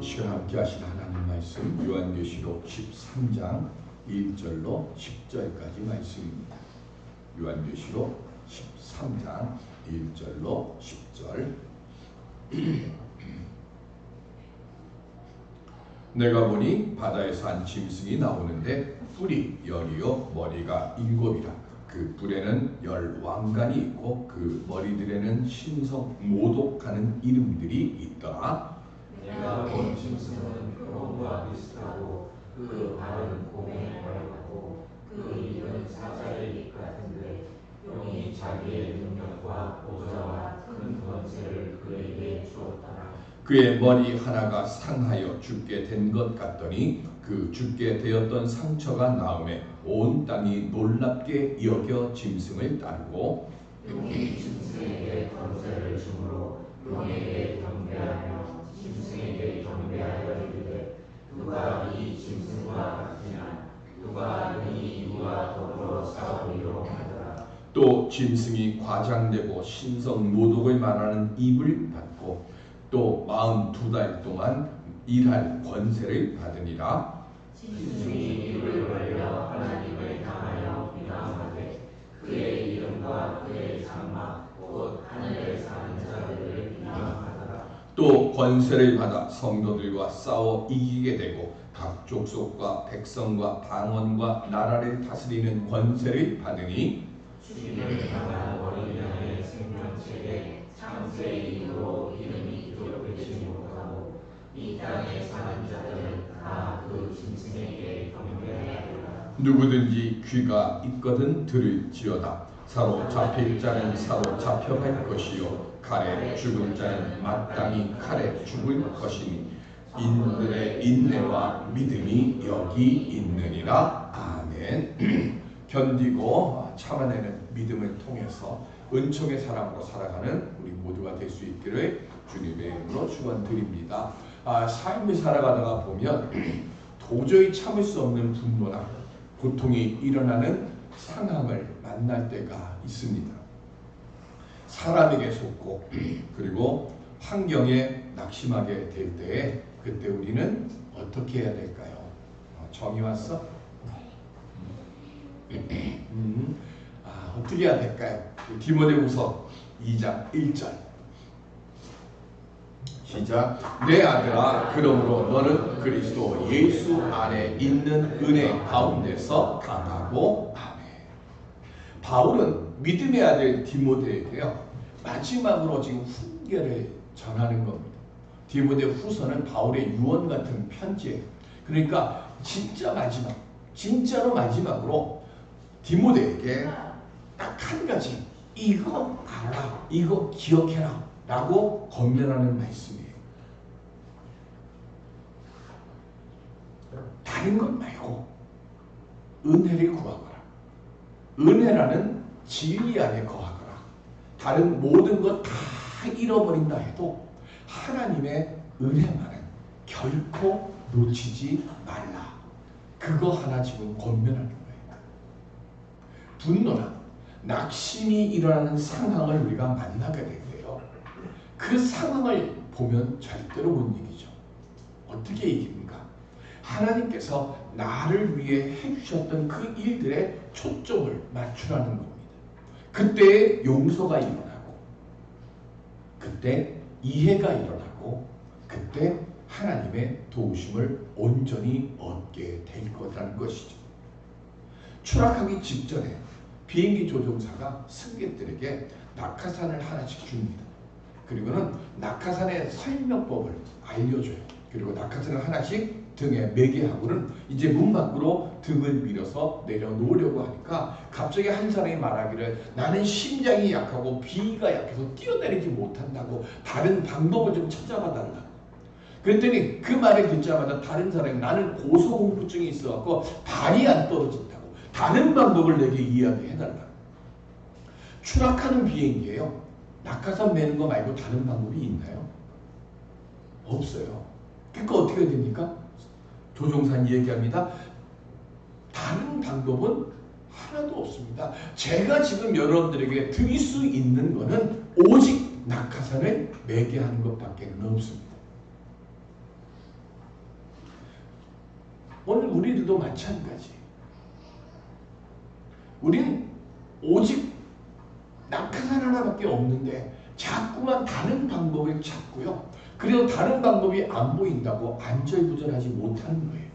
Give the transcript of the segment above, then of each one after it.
이 시간 함께 하신 하나님 말씀 요한계시록 13장 1절로 10절까지 말씀입니다. 요한계시록 13장 1절로 10절. 내가 보니 바다에서 한 짐승이 나오는데 뿔이 열이요 머리가 일곱이라. 그 뿔에는 열 왕관이 있고 그 머리들에는 신성 모독하는 이름들이 있더라 내가 본 짐승은 표범과 비슷하고 그 발은 곰의 발같고 그 입은 사자의 입 같은데 용이 자기의 능력과 보좌와 큰 권세를 그에게 주었더라. 그의 머리 하나가 상하여 죽게 된 것 같더니 그 죽게 되었던 상처가 나음에 온 땅이 놀랍게 여겨 짐승을 따르고 용이 짐승에게 권세를 주므로 용에게 경배하며 짐승에게 경배하여 이르되 누가 이 짐승과 같으냐 누가 이 이와 더불어 싸우리로 하더라. 또 짐승이 과장되고 신성 모독을 말하는 입을 받고 또 마흔 두 달 동안 일할 권세를 받으니라 짐승이 입을 벌려 하나님을 향하여 비방하되 그의 이름과 그의 장막 곧 하늘에 사는 자들을 비방하더라. 또 권세를 받아 성도들과 싸워 이기게 되고 각 족속과 백성과 방언과 나라를 다스리는 권세를 받으니 주님을 향한 어린양의 생명책에 창세 이후로 이름이 기록되지 못하고 이 땅에 사는 자들은 다 그 짐승에게 경배하리라. 누구든지 귀가 있거든 들을지어다 사로잡힐 자는 사로잡혀갈 것이요. 칼에 죽을 자는 마땅히 칼에 죽을 것이니 인들의 인내와 믿음이 여기 있느니라. 아멘. 견디고 참아내는 믿음을 통해서 은총의 사람으로 살아가는 우리 모두가 될 수 있기를 주님의 이름으로 축원드립니다. 아, 삶을 살아가다가 보면 도저히 참을 수 없는 분노나 고통이 일어나는 상황을 만날 때가 있습니다. 사람에게 속고 그리고 환경에 낙심하게 될 때에 그때 우리는 어떻게 해야 될까요? 어, 정이 왔어? 음, 아, 어떻게 해야 될까요? 디모데후서 2장 1절 시작 내 아들아 그러므로 너는 그리스도 예수 안에 있는 은혜 가운데서 강하고 바울은 믿음의 아들 디모데에게요 마지막으로 지금 훈계를 전하는 겁니다. 디모데 후서는 바울의 유언 같은 편지예요 그러니까 진짜 마지막 진짜로 마지막으로 디모데에게 딱 한 가지 이거 알아 이거 기억해라 라고 건면하는 말씀이에요. 다른 것 말고 은혜를 구하거라 은혜라는 진리 안에 거하거라 다른 모든 것 다 잃어버린다 해도 하나님의 은혜만은 결코 놓치지 말라 그거 하나 지금 권면하는 거예요 분노나 낙심이 일어나는 상황을 우리가 만나게 되고요. 그 상황을 보면 절대로 못 이기죠. 어떻게 이깁니까? 하나님께서 나를 위해 해주셨던 그 일들에 초점을 맞추라는 겁니다. 그때 용서가 일어나고, 그때 이해가 일어나고, 그때 하나님의 도우심을 온전히 얻게 될 거라는 것이죠. 추락하기 직전에 비행기 조종사가 승객들에게 낙하산을 하나씩 줍니다. 그리고는 낙하산의 설명법을 알려줘요. 그리고 낙하산을 하나씩 등에 매게 하고는 이제 문 밖으로 등을 밀어서 내려놓으려고 하니까 갑자기 한 사람이 말하기를 나는 심장이 약하고 비위가 약해서 뛰어내리지 못한다고 다른 방법을 좀 찾아봐 달라. 그랬더니 그 말을 듣자마자 다른 사람이 나는 고소공포증이 있어갖고 발이 안 떨어진다고 다른 방법을 내게 이야기해달라. 추락하는 비행기에요. 낙하산 매는 거 말고 다른 방법이 있나요? 없어요. 그러니까 어떻게 됩니까? 조종사는 얘기합니다. 다른 방법은 하나도 없습니다. 제가 지금 여러분들에게 드릴 수 있는 것은 오직 낙하산을 매게 하는 것밖에 없습니다. 오늘 우리들도 마찬가지. 우리는 오직 낙하산 하나밖에 없는데 자꾸만 다른 방법을 찾고요. 그래도 다른 방법이 안 보인다고 안절부절하지 못하는 거예요.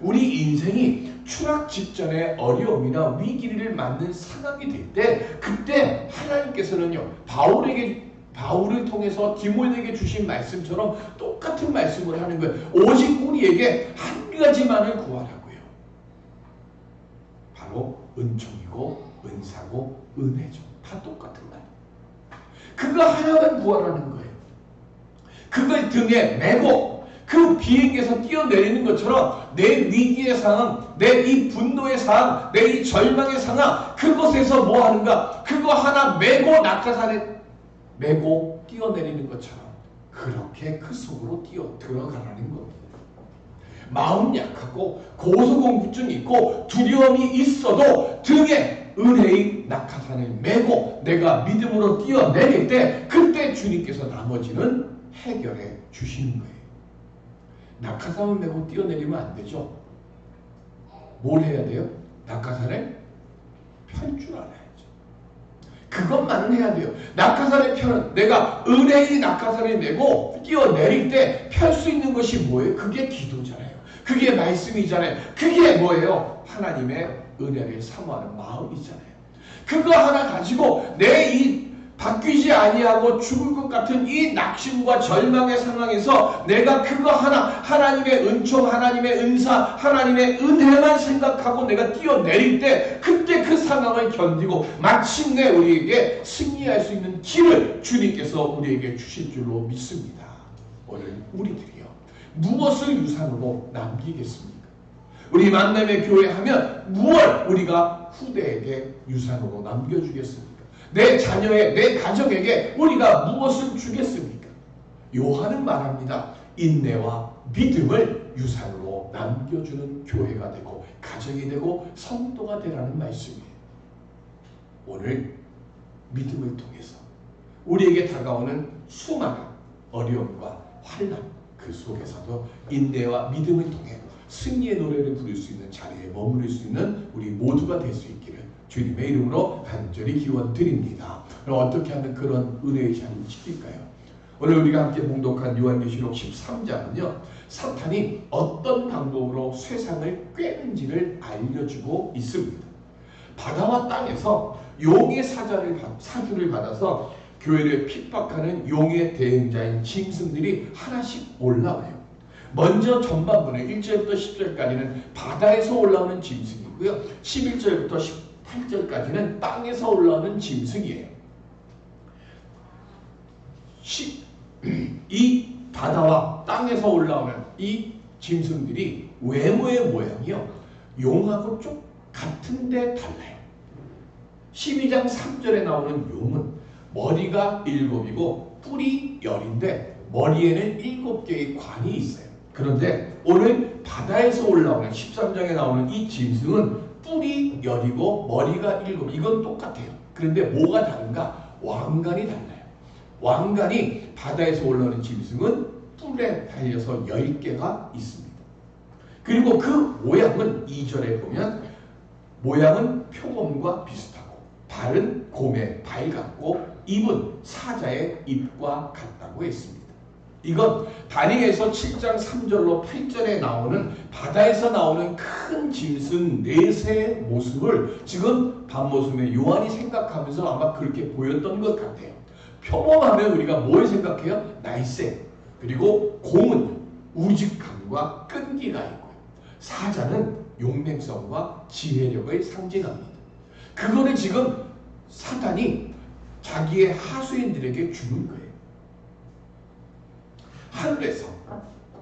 우리 인생이 추락 직전에 어려움이나 위기를 맞는 상황이 될 때 그때 하나님께서는요 바울에게 바울을 통해서 디모데에게 주신 말씀처럼 똑같은 말씀을 하는 거예요. 오직 우리에게 한 가지만을 구하라고요. 바로 은총이고 은사고 은혜죠. 다 똑같은 말. 그거 하나만 구하라는 거예요. 그걸 등에 메고 그 비행기에서 뛰어내리는 것처럼 내 위기의 상황, 내 이 분노의 상황, 내 이 절망의 상황, 그곳에서 뭐 하는가? 그거 하나 메고 낙하산에 메고 뛰어내리는 것처럼 그렇게 그 속으로 뛰어 들어가라는 겁니다. 마음 약하고 고소공포증 있고 두려움이 있어도 등에 은혜의 낙하산을 메고 내가 믿음으로 뛰어내릴 때 그때 주님께서 나머지는 해결해 주시는 거예요. 낙하산을 메고 뛰어내리면 안 되죠. 뭘 해야 돼요? 낙하산을 펼줄 알아야죠. 그것만은 해야 돼요. 낙하산을 펴는 내가 은혜의 낙하산을 메고 뛰어내릴 때 펼 수 있는 것이 뭐예요? 그게 기도잖아요. 그게 말씀이잖아요. 그게 뭐예요? 하나님의 은혜를 사모하는 마음이잖아요. 그거 하나 가지고 내 이 바뀌지 아니하고 죽을 것 같은 이 낙심과 절망의 상황에서 내가 그거 하나 하나님의 은총, 하나님의 은사, 하나님의 은혜만 생각하고 내가 뛰어내릴 때 그때 그 상황을 견디고 마침내 우리에게 승리할 수 있는 길을 주님께서 우리에게 주실 줄로 믿습니다. 오늘 우리들이요 무엇을 유산으로 남기겠습니까? 우리 만남의 교회 하면 무엇 우리가 후대에게 유산으로 남겨주겠습니까? 내 자녀의 내 가정에게 우리가 무엇을 주겠습니까? 요한은 말합니다. 인내와 믿음을 유산으로 남겨주는 교회가 되고 가정이 되고 성도가 되라는 말씀이에요. 오늘 믿음을 통해서 우리에게 다가오는 수많은 어려움과 환난 그 속에서도 인내와 믿음을 통해 승리의 노래를 부를 수 있는 자리에 머무를 수 있는 우리 모두가 될 수 있기를 주님의 이름으로 간절히 기원 드립니다. 그럼 어떻게 하면 그런 은혜의 자리를 지킬까요? 오늘 우리가 함께 봉독한 요한계시록 13장은요. 사탄이 어떤 방법으로 세상을 꿰는지를 알려주고 있습니다. 바다와 땅에서 용의 사자를 사주를 받아서 교회를 핍박하는 용의 대행자인 짐승들이 하나씩 올라와요. 먼저 전반부는 1절부터 10절까지는 바다에서 올라오는 짐승이고요. 11절부터 18절까지는 땅에서 올라오는 짐승이에요. 이 바다와 땅에서 올라오는 이 짐승들이 외모의 모양이요. 용하고 좀 같은데 달라요. 12장 3절에 나오는 용은 머리가 일곱이고 뿔이 열인데 머리에는 일곱 개의 관이 있어요. 그런데 오늘 바다에서 올라오는 13장에 나오는 이 짐승은 뿔이 열이고 머리가 일곱. 이건 똑같아요. 그런데 뭐가 다른가? 왕관이 달라요. 왕관이 바다에서 올라오는 짐승은 뿔에 달려서 10개가 있습니다. 그리고 그 모양은 2절에 보면 모양은 표범과 비슷하고 발은 곰의 발 같고 입은 사자의 입과 같다고 했습니다. 이건 다니엘서 7장 3절로 8절에 나오는 바다에서 나오는 큰 짐승 넷의 모습을 지금 밤모습의 요한이 생각하면서 아마 그렇게 보였던 것 같아요. 평범하면 우리가 뭘 생각해요? 날쌔 그리고 곰은 우직함과 끈기가 있고요. 사자는 용맹성과 지혜력을 상징합니다. 그거를 지금 사단이 자기의 하수인들에게 주는 거예요. 하늘에서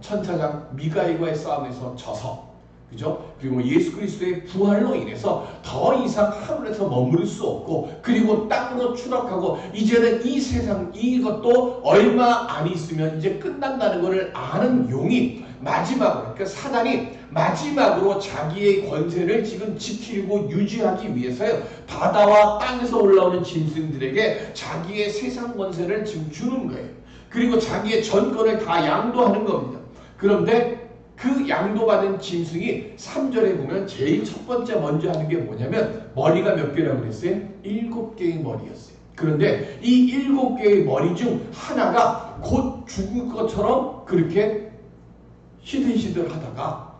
천사장 미가엘과의 싸움에서 져서 그죠? 그리고 예수 그리스도의 부활로 인해서 더 이상 하늘에서 머무를 수 없고 그리고 땅으로 추락하고 이제는 이 세상 이것도 얼마 안 있으면 이제 끝난다는 것을 아는 용이 마지막으로 그러니까 사단이 마지막으로 자기의 권세를 지금 지키고 유지하기 위해서요 바다와 땅에서 올라오는 짐승들에게 자기의 세상 권세를 지금 주는 거예요. 그리고 자기의 전권을 다 양도하는 겁니다. 그런데 그 양도받은 짐승이 3절에 보면 제일 첫 번째 먼저 하는 게 뭐냐면 머리가 몇 개라고 그랬어요? 일곱 개의 머리였어요. 그런데 이 일곱 개의 머리 중 하나가 곧 죽을 것처럼 그렇게 시들시들 하다가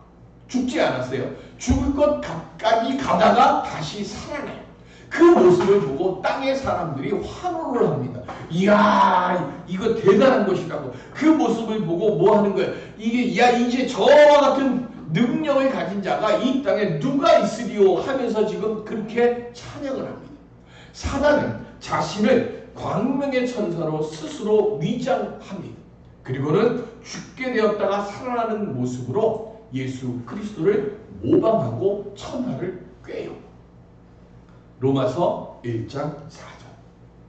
죽지 않았어요. 죽을 것 가까이 가다가 다시 살아나요. 그 모습을 보고 땅의 사람들이 환호를 합니다. 이야, 이거 대단한 것이라고. 그 모습을 보고 뭐 하는 거예요? 이게, 야, 이제 저와 같은 능력을 가진 자가 이 땅에 누가 있으리요 하면서 지금 그렇게 찬양을 합니다. 사단은 자신을 광명의 천사로 스스로 위장합니다. 그리고는 죽게 되었다가 살아나는 모습으로 예수 그리스도를 모방하고 천하를 꿰요. 로마서 1장 4절.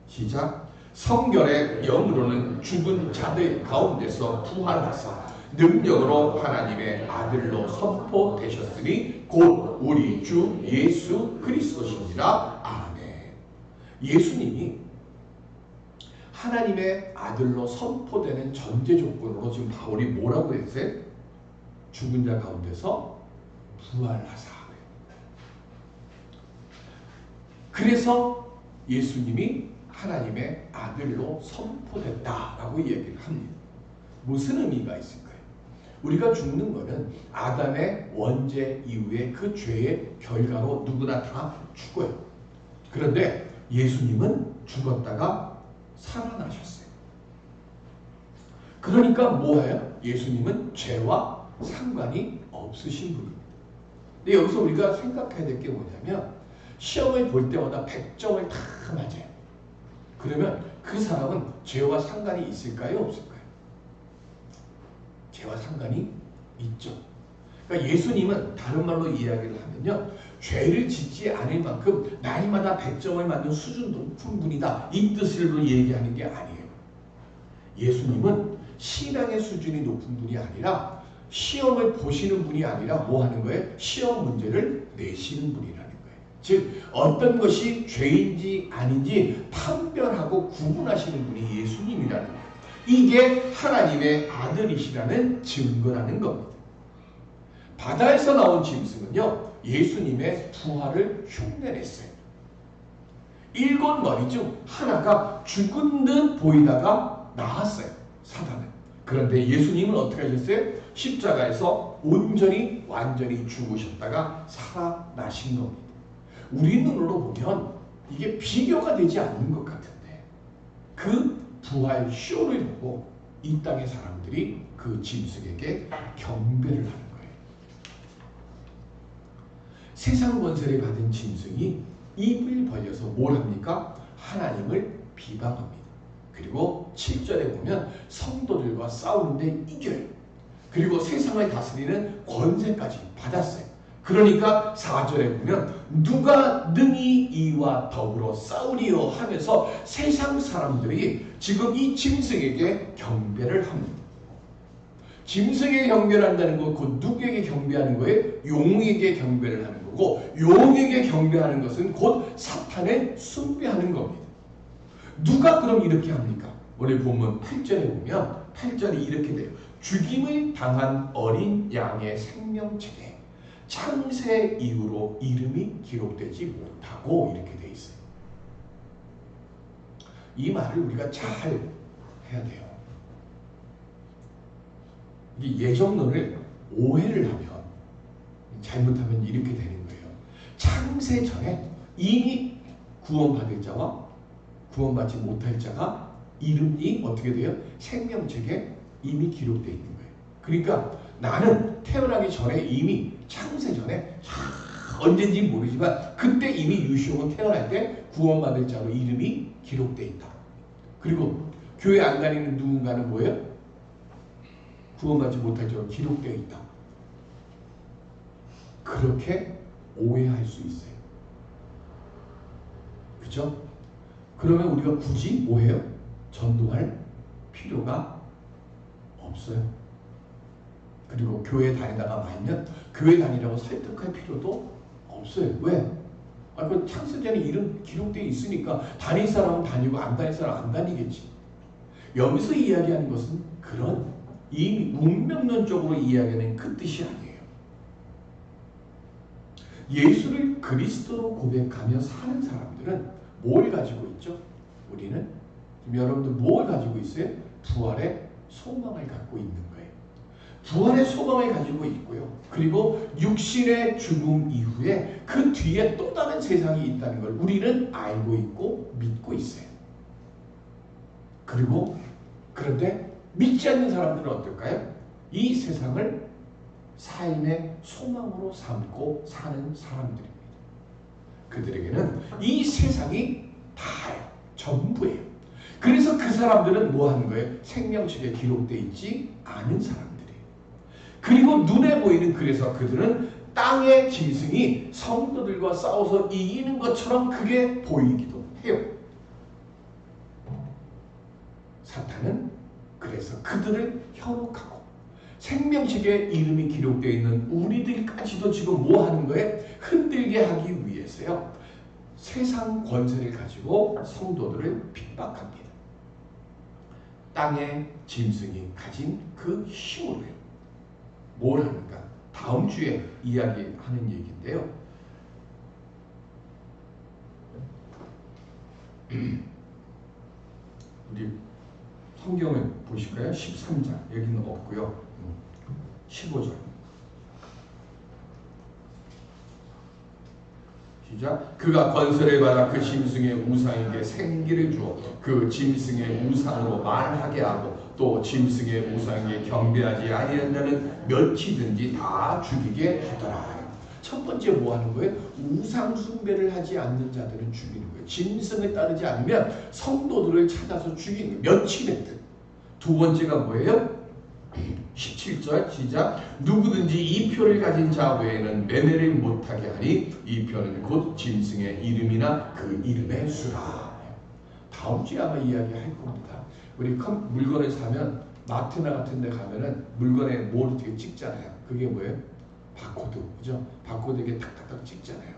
시작. 성결의 영으로는 죽은 자들 가운데서 부활하사 능력으로 하나님의 아들로 선포되셨으니 곧 우리 주 예수 그리스도시니라 아멘. 예수님이 하나님의 아들로 선포되는 전제 조건으로 지금 바울이 뭐라고 했어요? 죽은 자 가운데서 부활하사 그래서 예수님이 하나님의 아들로 선포됐다라고 얘기를 합니다. 무슨 의미가 있을까요? 우리가 죽는 것은 아담의 원죄 이후에 그 죄의 결과로 누구나 다 죽어요. 그런데 예수님은 죽었다가 살아나셨어요. 그러니까 뭐예요? 예수님은 죄와 상관이 없으신 분입니다. 근데 여기서 우리가 생각해야 될 게 뭐냐면 시험을 볼 때마다 100점을 다 맞아요. 그러면 그 사람은 죄와 상관이 있을까요? 없을까요? 죄와 상관이 있죠. 그러니까 예수님은 다른 말로 이야기를 하면요. 죄를 짓지 않을 만큼 나이마다 100점을 맞는 수준 높은 분이다. 이 뜻으로 얘기하는 게 아니에요. 예수님은 신앙의 수준이 높은 분이 아니라 시험을 보시는 분이 아니라 뭐 하는 거예요? 시험 문제를 내시는 거예요. 즉 어떤 것이 죄인지 아닌지 판별하고 구분하시는 분이 예수님이라는 거예요. 이게 하나님의 아들이시라는 증거라는 겁니다. 바다에서 나온 짐승은요 예수님의 부활을 흉내냈어요. 일곱 머리 중 하나가 죽은 듯 보이다가 나았어요. 사단은. 그런데 예수님은 어떻게 하셨어요? 십자가에서 온전히 완전히 죽으셨다가 살아나신 겁니다. 우리 눈으로 보면 이게 비교가 되지 않는 것 같은데 그 부활 쇼를 보고 이 땅의 사람들이 그 짐승에게 경배를 하는 거예요. 세상 권세를 받은 짐승이 입을 벌려서 뭘 합니까? 하나님을 비방합니다. 그리고 7절에 보면 성도들과 싸우는데 이겨요. 그리고 세상을 다스리는 권세까지 받았어요. 그러니까 4절에 보면 누가 능히 이와 더불어 싸우리요 하면서 세상 사람들이 지금 이 짐승에게 경배를 합니다. 짐승에게 경배를 한다는 건곧 누구에게 경배하는 거예요? 용에게 경배를 하는 거고 용에게 경배하는 것은 곧 사탄에 숭배하는 겁니다. 누가 그럼 이렇게 합니까? 우리 본문 8절에 보면 8절이 이렇게 돼요. 죽임을 당한 어린 양의 생명책에 창세 이후로 이름이 기록되지 못하고 이렇게 돼 있어요. 이 말을 우리가 잘 해야 돼요. 이 예정론을 오해를 하면 잘못하면 이렇게 되는 거예요. 창세 전에 이미 구원받을 자와 구원받지 못할 자가 이름이 어떻게 돼요? 생명책에 이미 기록되어 있는 거예요. 그러니까 나는 태어나기 전에 이미 창세 전에 언젠지 모르지만 그때 이미 유시용은 태어날 때 구원받을 자로 이름이 기록되어 있다. 그리고 교회 안 다니는 누군가는 뭐예요? 구원받지 못할 자로 기록되어 있다. 그렇게 오해할 수 있어요. 그죠? 그러면 우리가 굳이 뭐해요? 전도할 필요가 없어요. 그리고 교회 다니다가 말면 교회 다니라고 설득할 필요도 없어요. 왜? 아, 그 창세전에 이름 기록되어 있으니까 다닐 사람은 다니고 안 다닐 사람은 안 다니겠지. 여기서 이야기하는 것은 그런 이 운명론적으로 이야기하는 그 뜻이 아니에요. 예수를 그리스도로 고백하며 사는 사람들은 뭘 가지고 있죠? 우리는 여러분들 뭘 가지고 있어요? 부활의 소망을 갖고 있는 거예요. 부활의 소망을 가지고 있고요. 그리고 육신의 죽음 이후에 그 뒤에 또 다른 세상이 있다는 걸 우리는 알고 있고 믿고 있어요. 그리고 그런데 믿지 않는 사람들은 어떨까요? 이 세상을 삶의 소망으로 삼고 사는 사람들입니다. 그들에게는 이 세상이 다예요. 전부예요. 그래서 그 사람들은 뭐 하는 거예요? 생명책에 기록되어 있지 않은 사람들이에요. 그리고 눈에 보이는 그래서 그들은 땅의 짐승이 성도들과 싸워서 이기는 것처럼 그게 보이기도 해요. 사탄은 그래서 그들을 현혹하고 생명책에 이름이 기록되어 있는 우리들까지도 지금 뭐 하는 거예요? 흔들게 하기 위해서요. 세상 권세를 가지고 성도들을 핍박합니다. 땅의 짐승이 가진 그 힘으로요. 뭘 하는가? 다음 주에 이야기하는 얘기인데요. 우리 성경을 보실까요? 13장 여기는 없고요. 15절 시작 그가 권세를 받아 그 짐승의 우상에게 생기를 주어 그 짐승의 우상으로 말하게 하고 또 짐승의 우상에게 경배하지 아니한 자는 몇이든지 다 죽이게 하더라 첫 번째 뭐 하는 거예요? 우상 숭배를 하지 않는 자들은 죽이는 거예요 짐승을 따르지 않으면 성도들을 찾아서 죽이는 거예요 됐든 두 번째가 뭐예요? 17절 시작. 누구든지 이 표를 가진 자 외에는 매매를 못하게 하니 이 표는 곧 짐승의 이름이나 그 이름의 수라. 다음 주에 아마 이야기할 겁니다. 우리 컴, 물건을 사면 마트나 같은 데 가면은 물건에 뭘 어떻게 찍잖아요. 그게 뭐예요? 바코드. 그죠? 바코드 이게 탁탁탁 찍잖아요.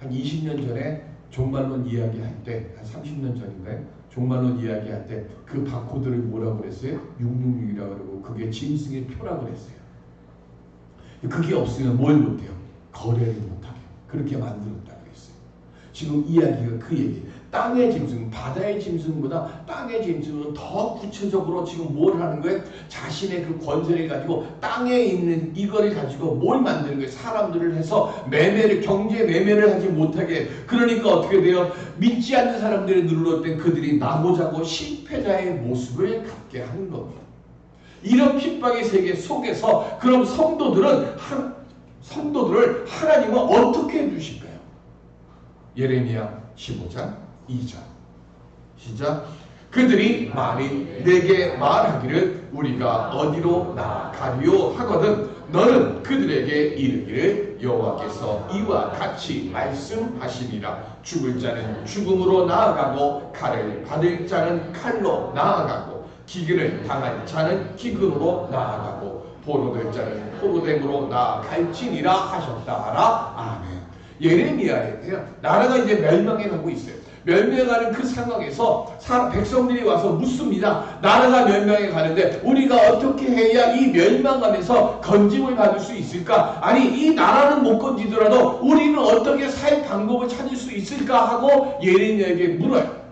한 20년 전에 종말론 이야기할 때 한 30년 전인가요? 종말론 이야기할 때 그 바코드를 뭐라고 그랬어요? 666이라고 그러고 그게 짐승의 표라고 그랬어요. 그게 없으면 뭘 못해요? 거래를 못하게 그렇게 만들었다고 했어요. 지금 이야기가 그 얘기. 땅의 짐승, 바다의 짐승보다 땅의 짐승은 더 구체적으로 지금 뭘 하는 거예요? 자신의 그 권세를 가지고 땅에 있는 이거를 가지고 뭘 만드는 거예요? 사람들을 해서 매매를, 경제 매매를 하지 못하게. 그러니까 어떻게 돼요? 믿지 않는 눈으로 땐 그들이 나고자고 실패자의 모습을 갖게 하는 겁니다. 이런 핍박의 세계 속에서 그럼 성도들은 한, 성도들을 하나님은 어떻게 해주실까요? 예레미야 15장 2절 시작. 그들이 말이 내게 말하기를 우리가 어디로 나가리요 하거든 너는 그들에게 이르기를 여호와께서 이와 같이 말씀하시니라. 죽을 자는 죽음으로 나아가고 칼을 받을 자는 칼로 나아가고 기근을 당할 자는 기근으로 나아가고 포로될 자는 포로됨으로 나아갈지니라 하셨다라. 아멘. 예레미야에요 나라가 이제 멸망해 가고 있어요 멸명하는 그 상황에서 사, 백성들이 와서 묻습니다. 나라가 멸명해 가는데 우리가 어떻게 해야 이 멸망하면서 건짐을 받을 수 있을까? 아니 이 나라는 못 건지더라도 우리는 어떻게 살 방법을 찾을 수 있을까 하고 예레미야에게 물어요.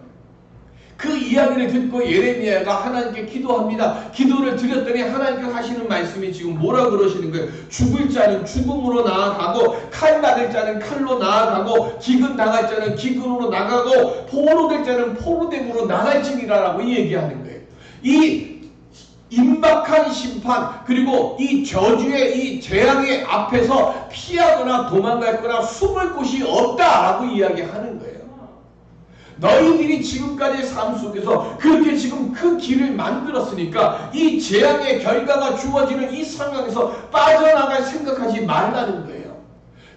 그 이야기를 듣고 예레미야가 하나님께 기도합니다. 기도를 드렸더니 하나님께 하시는 말씀이 지금 뭐라 그러시는 거예요? 죽을 자는 죽음으로 나아가고 칼 받을 자는 칼로 나아가고 기근 당할 자는 기근으로 나가고 포로될 자는 포로됨으로 나갈지니라라고 얘기하는 거예요. 이 임박한 심판 그리고 이 저주의 이 재앙의 앞에서 피하거나 도망갈 거나 숨을 곳이 없다라고 이야기하는 거예요. 너희들이 지금까지의 삶 속에서 그렇게 지금 그 길을 만들었으니까 이 재앙의 결과가 주어지는 이 상황에서 빠져나갈 생각하지 말라는 거예요.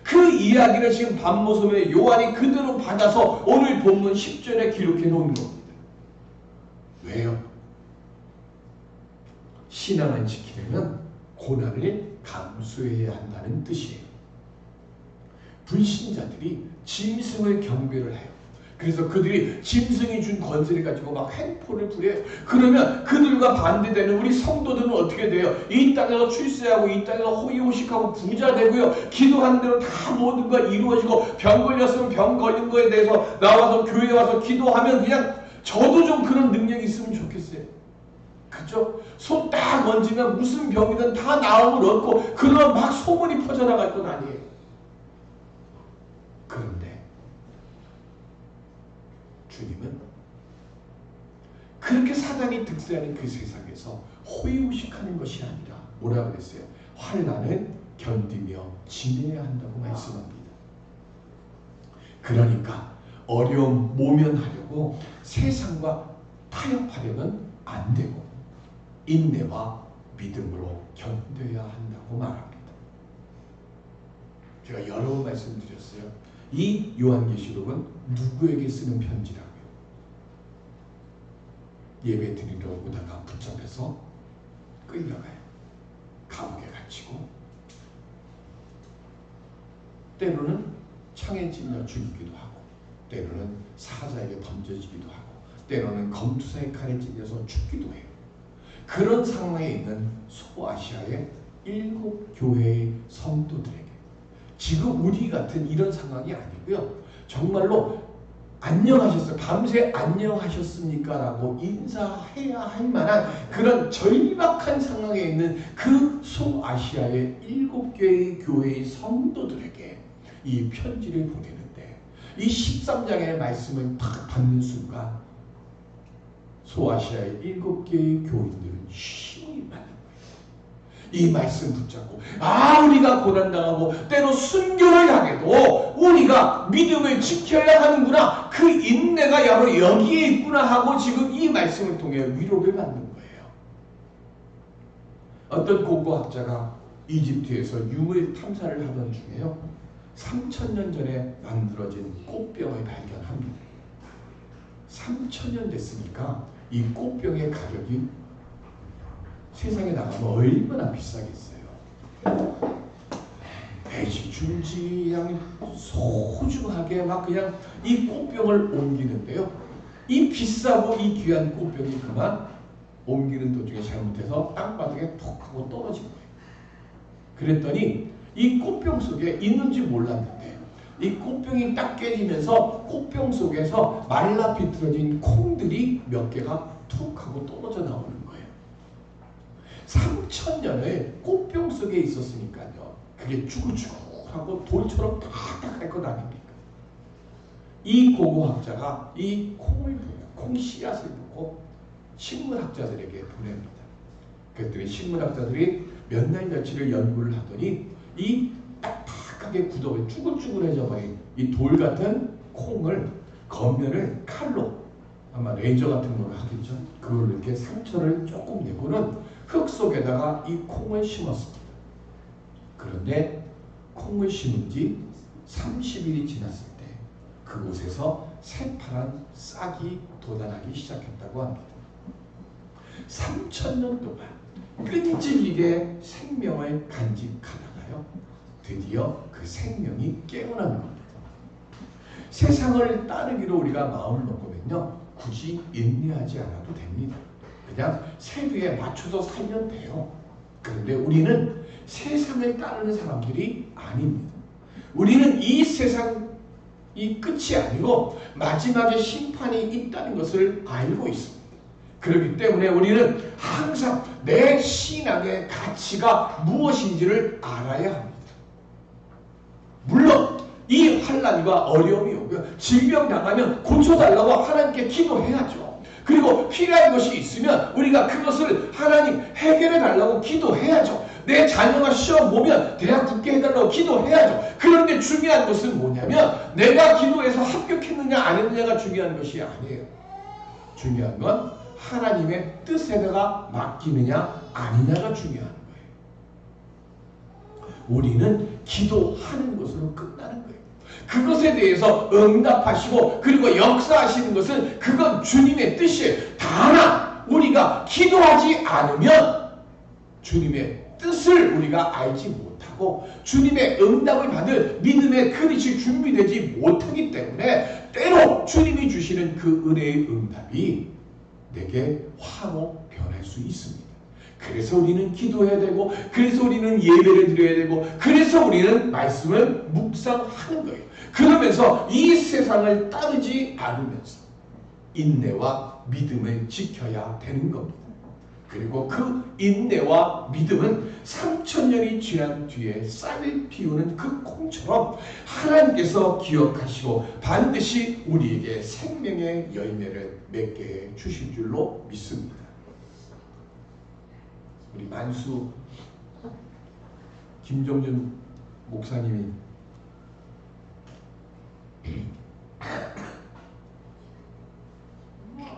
그 이야기를 지금 반모섬의 요한이 그대로 받아서 오늘 본문 10절에 기록해 놓은 겁니다. 왜요? 신앙을 지키려면 고난을 감수해야 한다는 뜻이에요. 불신자들이 짐승을 경배를 해요. 그래서 그들이 짐승이 준 권세를 가지고 막 횡포를 부려요. 그러면 그들과 반대되는 우리 성도들은 어떻게 돼요? 이 땅에서 출세하고 이 땅에서 호의호식하고 부자 되고요. 기도하는 대로 다 모든 걸 이루어지고 병 걸렸으면 병 걸린 거에 대해서 나와서 교회 와서 기도하면 그냥 저도 좀 그런 능력이 있으면 좋겠어요. 그죠? 손 딱 얹으면 무슨 병이든 다 나음을 얻고 그런 막 소문이 퍼져나갈 건 아니에요. 그런데 주님은 그렇게 사단이 득세하는 그 세상에서 호의호식하는 것이 아니라 뭐라 그랬어요? 환난을 견디며 지내야 한다고 말씀합니다. 그러니까 어려움 모면하려고 세상과 타협하려는 안 되고 인내와 믿음으로 견뎌야 한다고 말합니다. 제가 여러 번 말씀드렸어요. 이 요한계시록은 누구에게 쓰는 편지라고요? 예배 드리러 오다가 붙잡혀서 끌려가요. 감옥에 갇히고 때로는 창에 찔려 죽이기도 하고 때로는 사자에게 던져지기도 하고 때로는 검투사의 칼에 찔려서 죽기도 해요. 그런 상황에 있는 소아시아의 일곱 교회의 성도들에게 지금 우리 같은 이런 상황이 아니고요. 정말로 안녕하셨어요. 밤새 안녕하셨습니까? 라고 인사해야 할 만한 그런 절박한 상황에 있는 그 소아시아의 일곱 개의 교회의 성도들에게 이 편지를 보내는데 이 13장의 말씀을 딱 받는 순간 소아시아의 일곱 개의 교인들은 받는 거예요. 이 말씀 붙잡고 아 우리가 고난당하고 때로 순교를 당해도 우리가 믿음을 지켜야 하는구나 그 인내가 바로 여기에 있구나 하고 지금 이 말씀을 통해 위로를 받는 거예요. 어떤 고고학자가 이집트에서 유물 탐사를 하던 중에요. 3천년 전에 만들어진 꽃병을 발견합니다. 3천년 됐으니까 이 꽃병의 가격이 세상에 나가면 얼마나 비싸겠어요. 돼지 줄지 그냥 소중하게 막 그냥 이 꽃병을 옮기는데요. 이 비싸고 이 귀한 꽃병이 그만 옮기는 도중에 잘못해서 땅바닥에 톡 하고 떨어진 거예요. 그랬더니 이 꽃병 속에 있는지 몰랐는데 이 꽃병이 딱 깨지면서 꽃병 속에서 말라 비틀어진 콩들이 몇 개가 툭 하고 떨어져 나오는 거예요. 3천 년을 꽃병 속에 있었으니까요. 그게 쭈글쭈글하고 돌처럼 딱딱할 것 아닙니까? 이 고고학자가 이 콩을 보고 콩 씨앗을 보고 식물학자들에게 보냅니다. 그랬더니 식물학자들이 몇 날 며칠을 연구를 하더니 이 딱딱하게 굳어버린 쭈글쭈글해져 버린 이 돌 같은 콩을 겉면을 칼로 아마 레이저 같은 걸로 하겠죠. 그걸 이렇게 상처를 조금 내고는 흙 속에다가 이 콩을 심었습니다. 그런데 콩을 심은 지 30일이 지났을 때 그곳에서 새파란 싹이 돋아나기 시작했다고 합니다. 3천년 동안 끈질기게 생명을 간직하다가요. 드디어 그 생명이 깨어나는 겁니다. 세상을 따르기로 우리가 마음을 먹으면요. 굳이 인내하지 않아도 됩니다. 그냥 세비에 맞춰서 살면 돼요. 그런데 우리는 세상을 따르는 사람들이 아닙니다. 우리는 이 세상이 끝이 아니고 마지막에 심판이 있다는 것을 알고 있습니다. 그렇기 때문에 우리는 항상 내 신앙의 가치가 무엇인지를 알아야 합니다. 물론 이 환란과 어려움이 오고요. 질병 당하면 고쳐달라고 하나님께 기도해야죠. 그리고 필요한 것이 있으면 우리가 그것을 하나님 해결해 달라고 기도해야죠. 내 자녀가 시험 보면 대학 붙게 해달라고 기도해야죠. 그런데 중요한 것은 뭐냐면 내가 기도해서 합격했느냐 안 했느냐가 중요한 것이 아니에요. 중요한 건 하나님의 뜻에다가 맡기느냐 아니냐가 중요한 거예요. 우리는 기도하는 것으로 끝나는 거예요. 그것에 대해서 응답하시고 그리고 역사하시는 것은 그건 주님의 뜻이에요. 다만 우리가 기도하지 않으면 주님의 뜻을 우리가 알지 못하고 주님의 응답을 받을 믿음의 그릇이 준비되지 못하기 때문에 때로 주님이 주시는 그 은혜의 응답이 내게 화로 변할 수 있습니다. 그래서 우리는 기도해야 되고, 그래서 우리는 예배를 드려야 되고, 그래서 우리는 말씀을 묵상하는 거예요. 그러면서 이 세상을 따르지 않으면서 인내와 믿음을 지켜야 되는 겁니다. 그리고 그 인내와 믿음은 3천년이 지난 뒤에 쌀을 피우는 그 콩처럼 하나님께서 기억하시고 반드시 우리에게 생명의 열매를 맺게 해 주실 줄로 믿습니다. 우리 만수 김정준 목사님이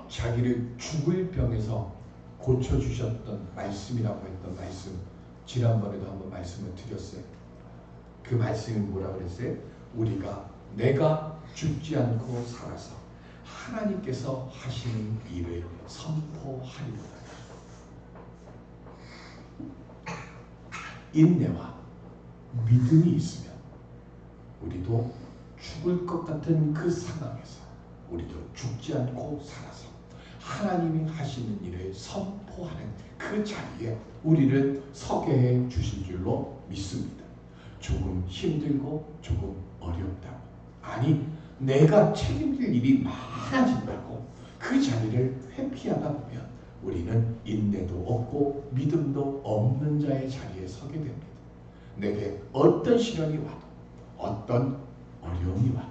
자기를 죽을 병에서 고쳐주셨던 말씀이라고 했던 말씀 지난번에도 한번 말씀을 드렸어요. 그 말씀이 뭐라고 그랬어요? 우리가 내가 죽지 않고 살아서 하나님께서 하시는 일을 선포하리로다. 인내와 믿음이 있으면 우리도 죽을 것 같은 그 상황에서 우리도 죽지 않고 살아서 하나님이 하시는 일을 선포하는 그 자리에 우리를 서게 해 주실 줄로 믿습니다. 조금 힘들고 조금 어렵다고 아니 내가 책임질 일이 많아진다고 그 자리를 회피하다 보면 우리는 인내도 없고 믿음도 없는 자의 자리에 서게 됩니다. 내게 어떤 시련이 와도 어떤 어려움이 와도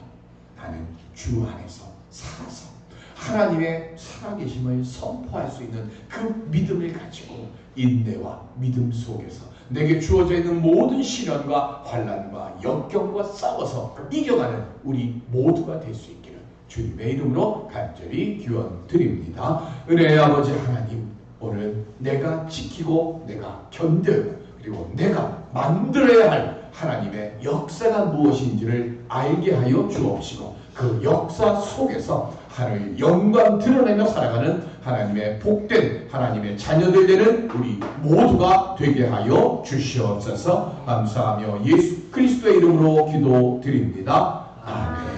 나는 주 안에서 살아서 하나님의 살아계심을 선포할 수 있는 그 믿음을 가지고 인내와 믿음 속에서 내게 주어져 있는 모든 시련과 환란과 역경과 싸워서 이겨가는 우리 모두가 될 수 있기를 주님의 이름으로 간절히 기원 드립니다. 은혜의 아버지 하나님 오늘 내가 지키고 내가 견뎌고 그리고 내가 만들어야 할 하나님의 역사가 무엇인지를 알게 하여 주옵시고 그 역사 속에서 하나님의 영광 드러내며 살아가는 하나님의 복된 하나님의 자녀들 되는 우리 모두가 되게 하여 주시옵소서 감사하며 예수 그리스도의 이름으로 기도드립니다. 아멘.